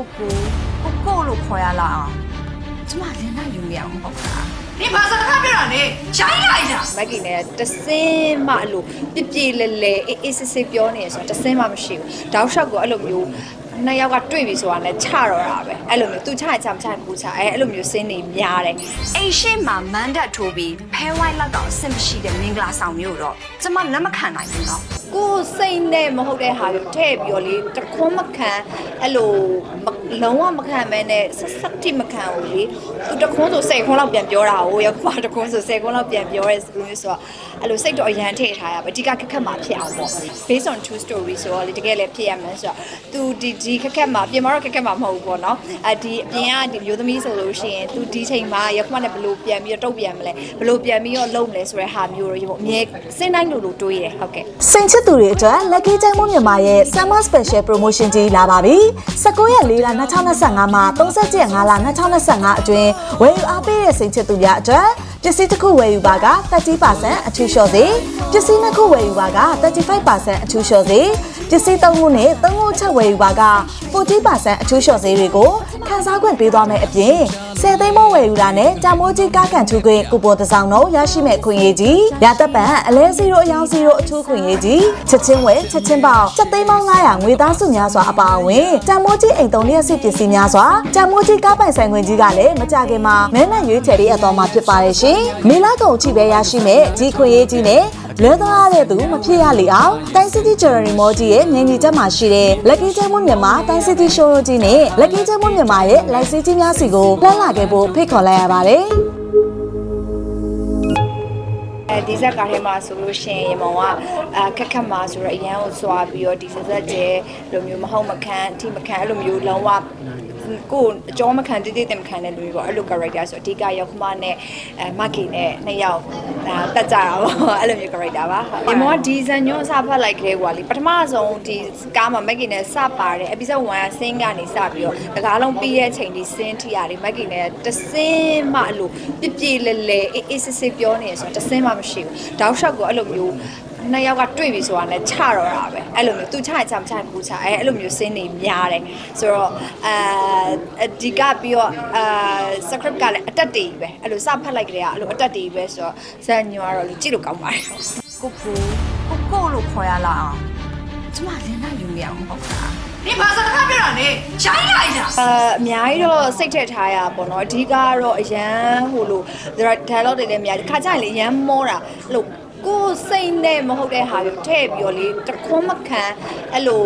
ကိုကိုကိုကိုလို့ခေါ်ရလားအောင်ကျမလင်းလိုက်ယူမရအောင်ပေါ့လားဒီဘာသာတစ်ခါပြောတာလေဂျိုင်းလိုက်လားမက်ကီနဲ့တစင်းမှအဲ့လိုပြပြလဲလဲအေးအေးဆေးဆေးပြောနေရဆိုတော့တစင်းမှမရှိဘူးတောက်လျှောက်ကိုအဲ့လိုမျိုးနှစ်ယောက်ကတွေ့ပြီဆိုတာနဲ့ချတော့တာပဲအဲ့လိုမျိုးသူချရချမချရဘူးချအဲအဲ့လိုမျိုးစင်းနေများတယ်အိမ်ရှိမှာမန်ဒတ်ထိုးပြီးဖဲဝိုင်းလောက်တော့အဆင်မရှိတဲ့မင်္ဂလာဆောင်မျိုးတော့ကျမလက်မခံနိုင်ဘူးတော့ ကိုယ်စိတ်နဲ့မဟုတ်တဲ့ဟာကိုထည့်ပြီးတော့လေတခွန်းမခံအဲ့လိုမလုံးဝမခံမဲနဲ့ဆက်ဆက်တိမခံဘူးလေသူတခွန်းဆို10ခွန်းလောက်ပြန်ပြောတာဟိုရောက်မှတခွန်းဆို10ခွန်းလောက်ပြန်ပြောရဲဆိုလို့ဆိုတော့အဲ့လိုစိတ်တော့အရန်ထည့်ထားရပါအဓိကခက်ခက်မှာဖြစ်အောင်ပေါ့ based on true story ဆိုတော့လေတကယ်လည်းဖြစ်ရမှန်းဆိုတော့သူဒီဒီခက်ခက်မှာပြင်မတော့ခက်ခက်မှာမဟုတ်ဘူးပေါ့နော်အဒီအပြင်ကဒီမျိုးသမီးဆိုလို့ရှိရင်သူဒီချိန်မှာရောက်မှနဲ့ဘယ်လိုပြန်ပြီးတော့တုတ်ပြန်မလဲဘယ်လိုပြန်ပြီးတော့လုပ်မလဲဆိုတဲ့ဟာမျိုးတော့အမြဲစဉ်းတိုင်းလို့လို့တွေးရတယ်ဟုတ်ကဲ့စိန်ချစ်သူတွေအတွက် Lucky ကျန်းမိုးမြန်မာရဲ့ Summer Special Promotion ကြီးလာပါပြီ။19ရက်4လ2025မှာ30ရက်5လ2025အတွင်းဝယ်ယူအားပေးတဲ့စိန်ချစ်သူများအတွက်ပစ္စည်းတစ်ခုဝယ်ယူပါက30%အထူးလျှော့စေပစ္စည်းနှစ်ခုဝယ်ယူပါက35%အထူးလျှော့စေပစ္စည်းသုံးခုနဲ့သုံးခုချက်ဝယ်ယူပါက40%အထူးလျှော့စေတွေကိုခန်းစားခွင့်ပေးသွားမယ်အပြင် 10သိန်းမိုးဝယ်ယူတာနဲ့တာမိုးကြီးကားကန်ထူခွင့်ကူပွန်တစ်စောင်တော့ရရှိမဲ့ခွင့်ရေးကြီးရသက်ပံအလဲ0အယောင်0အထူးခွင့်ရေးကြီးချက်ချင်းဝယ်ချက်ချင်းပေါက်ချက်သိန်းပေါင်း900ငွေသားစုများစွာအပါအဝင်တာမိုးကြီးအိမ်သုံးလျက်စစ်ပစ္စည်းများစွာတာမိုးကြီးကားပိုင်ဆိုင်ခွင့်ကြီးကလည်းမကြခင်မှာမဲနဲ့ရွေးချယ်ရေးအတော်မှာဖြစ်ပါတယ်ရှင်မေလာကုန်အထိပဲရရှိမဲ့ကြီးခွင့်ရေးကြီးနဲ့ လွဲသွားတဲ့သူမဖြစ်ရလေအောင်တိုင်း City Jewelry Mall ကြီးရဲ့ငင်းကြီးချက်မှာရှိတဲ့ Lucky ကျန်းမမြန်မာတိုင်း City Showroom ကြီးနဲ့ Lucky ကျန်းမမြန်မာရဲ့လိုက်စီးကြီးများစီကိုလှမ်းလာခဲ့ဖို့ဖိတ်ခေါ်လိုက်ရပါတယ်အဲဒီဇက်ကားထဲမှာဆိုလို့ရှိရင်ရေမောင်ကအာခက်ခက်မှာဆိုတော့အရန်ကိုစွာပြီးတော့ဒီဇက်ဇက်ကျဲလိုမျိုးမဟုတ်မခံအထိမခံအဲ့လိုမျိုးလုံးဝ ကိုယ်အကျော်မခံတိတိတင်မခံတဲ့လူတွေပေါ့အဲ့လို character ဆိုအဓိကရောက်ခမနဲ့အဲမက်ကီနဲ့နှစ်ယောက်ဒါတက်ကြတာပေါ့အဲ့လိုမျိုး character ပါရေမောင်ကဒီဇန်ညွန်းအစဖတ်လိုက်ခဲကွာလေပထမဆုံးဒီကားမှာမက်ကီနဲ့စပါတယ် episode 1ကဆင်းကနေစပြီးတော့တကားလုံးပြီးရဲ့ချိန်ဒီဆင်းထိရတယ်မက်ကီနဲ့တဆင်းမှအဲ့လိုပြပြလဲလဲအေးအေးစစ်စစ်ပြောနေရဆိုတော့တဆင်းမှမရှိဘူးတောက်လျှောက်ကိုအဲ့လိုမျိုး နှစ်ယောက်ကတွေ့ပြီဆိုတာနဲ့ချတော့တာပဲအဲ့လိုမျိုးသူချရင်ချမချရင်ဘူးချအဲ့အဲ့လိုမျိုးစင်းနေများတယ်ဆိုတော့အာအဓိကပြီးတော့အာ script ကလည်းအတက်တေးပဲအဲ့လိုစဖတ်လိုက်ကြတဲ့ကအဲ့လိုအတက်တေးပဲဆိုတော့ဇာညွာတော့လေကြည့်လို့ကောင်းပါတယ်ကိုကိုကိုကိုလို့ခေါ်ရလားအောင်ကျမလင်းလိုက်ယူရအောင်ဟုတ်လားဒီဘာသာတခါပြတာလေရိုင်းလိုက်တာအာအများကြီးတော့စိတ်ထက်ထားရပေါ့နော်အဓိကတော့အရန်ဟိုလို dialogue တွေလည်းအများကြီးခါကြရင်လေအရန်မောတာဟို ကိုယ်စိတ်နဲ့မဟုတ်တဲ့ဟာကိုထည့်ပြီးတော့လေတခွန်းမခံအဲ့လို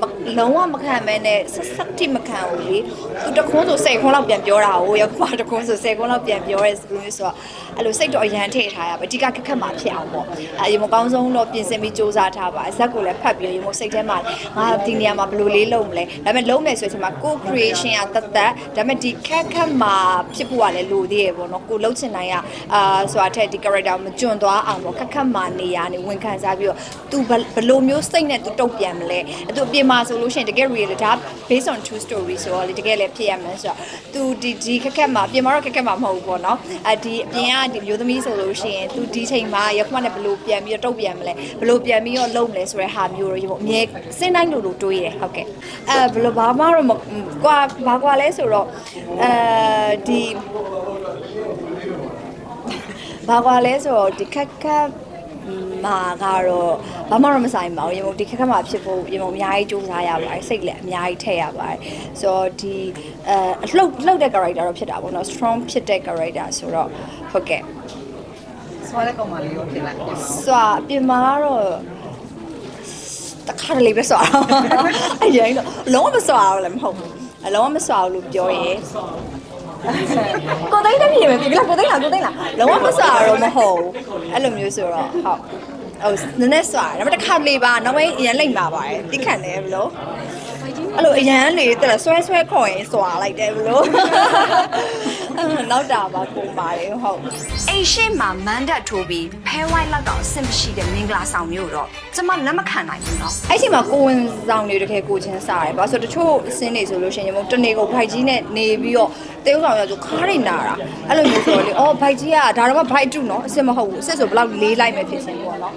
မ လုံးဝမခံမဲနဲ့ဆက်ဆက်တိမခံဘူးလေသူတခွန်းဆို10ခွန်းလောက်ပြန်ပြောတာဟိုရောက်မှတခွန်းဆို10ခွန်းလောက်ပြန်ပြောရဲဆိုလို့ဆိုတော့အဲ့လိုစိတ်တော့အရန်ထည့်ထားရပါအဓိကခက်ခက်မှဖြစ်အောင်ပေါ့အဲရေမကောင်းဆုံးတော့ပြင်ဆင်ပြီးစူးစမ်းထားပါဇက်ကိုလည်းဖတ်ပြီးရေမစိတ်ထဲမှာငါဒီနေရာမှာဘယ်လိုလေးလုပ်မလဲဒါပေမဲ့လုံးမယ်ဆိုရင်မှာကို creation ကတတ်တတ်ဒါပေမဲ့ဒီခက်ခက်မှဖြစ်ဖို့ကလည်းလိုသေးရပေါ့နော်ကိုလှုပ်ချင်တိုင်းကအာဆိုတာထက်ဒီ character မကျွံသွားအောင်ပေါ့ခက်ခက်မှနေရာနေဝင်ခံစားပြီးတော့ तू ဘယ်လိုမျိုးစိတ်နဲ့ तू တုတ်ပြန်မလဲသူအပြင်မှာဆိုလို့ရှိရင်တကယ် real ဒါ based on true story ဆိုတော့လေတကယ်လည်းဖြစ်ရမှန်းဆိုတော့ तू ဒီဒီခက်ခက်မှအပြင်မှာတော့ခက်ခက်မှမဟုတ်ဘူးပေါ့နော်အဒီအပြင်ကဒီမျိုးသမီးဆိုလို့ရှိရင် तू ဒီချိန်မှာရောက်မှနဲ့ဘယ်လိုပြန်ပြီးတော့တုတ်ပြန်မလဲဘယ်လိုပြန်ပြီးတော့လုပ်မလဲဆိုတဲ့ဟာမျိုးတော့အမြဲစဉ်းတိုင်းလို့လို့တွေးရတယ်ဟုတ်ကဲ့အဲဘယ်လိုဘာမှတော့မကွာဘာကွာလဲဆိုတော့အဲဒီဘာကွာလဲဆိုတော့ဒီခက်ခက် မာကတော့ဘာမှတော့မဆိုင်ပါဘူးရေမုံဒီခက်ခက်မှာဖြစ်ဖို့ရေမုံအများကြီးစူးစမ်းရပါတယ်စိတ်လည်းအများကြီးထည့်ရပါတယ်ဆိုတော့ဒီအဲအလှုပ်လှုပ်တဲ့ character တော့ဖြစ်တာပေါ့နော် strong ဖြစ်တဲ့ character ဆိုတော့ဟုတ်ကဲ့ဆွာတဲ့ကောင်မလေးရောဖြစ်လာတယ်စွာပြင်မာကတော့တခါတလေပဲစွာတော့အရင်တော့လုံးဝမစွာဘူးလည်းမဟုတ်ဘူးအလုံးဝမစွာဘူးလို့ပြောရဲ ကိုသိန်းတည်းပြင်မယ်ပြင်လားကိုသိန်းလားကိုသိန်းလားလုံးဝမစွာတော့မဟုတ်ဘူးအဲ့လိုမျိုးဆိုတော့ဟုတ်ဟိုနည်းနည်းစွာတယ်ဒါပေမဲ့တစ်ခါတလေပါနောက်ပိုင်းအရင်လိမ့်ပါပါတယ်တိခတ်တယ်ဘလို့အဲ့လိုအရန်လေတဲ့လားဆွဲဆွဲခေါ်ရင်စွာလိုက်တယ်ဘလို့ နောက်တာပါပုံပါတယ်ဟုတ်အိမ်ရှိမှာမန်တက်ထိုးပြီးဖဲဝိုင်းလောက်တော့အဆင်မရှိတဲ့မင်္ဂလာဆောင်မျိုးတော့ကျမလက်မခံနိုင်ဘူးတော့အဲ့ချိန်မှာကိုဝင်ဆောင်တွေတကယ်ကိုချင်းစားတယ်။ဘာလို့ဆိုတချို့အစင်းတွေဆိုလို့ရှိရင်မို့တနေကိုဘိုက်ကြီးနဲ့နေပြီးတော့တေးဥဆောင်ရဆိုခါးတွေနာတာ။အဲ့လိုမျိုးဆိုတော့လေအော်ဘိုက်ကြီးကဒါတော့မှဘိုက်တူနော်အစ်စ်မဟုတ်ဘူး။အစ်စ်ဆိုဘယ်လောက်လေးလိုက်မယ်ဖြစ်စင်ပေါ့နော်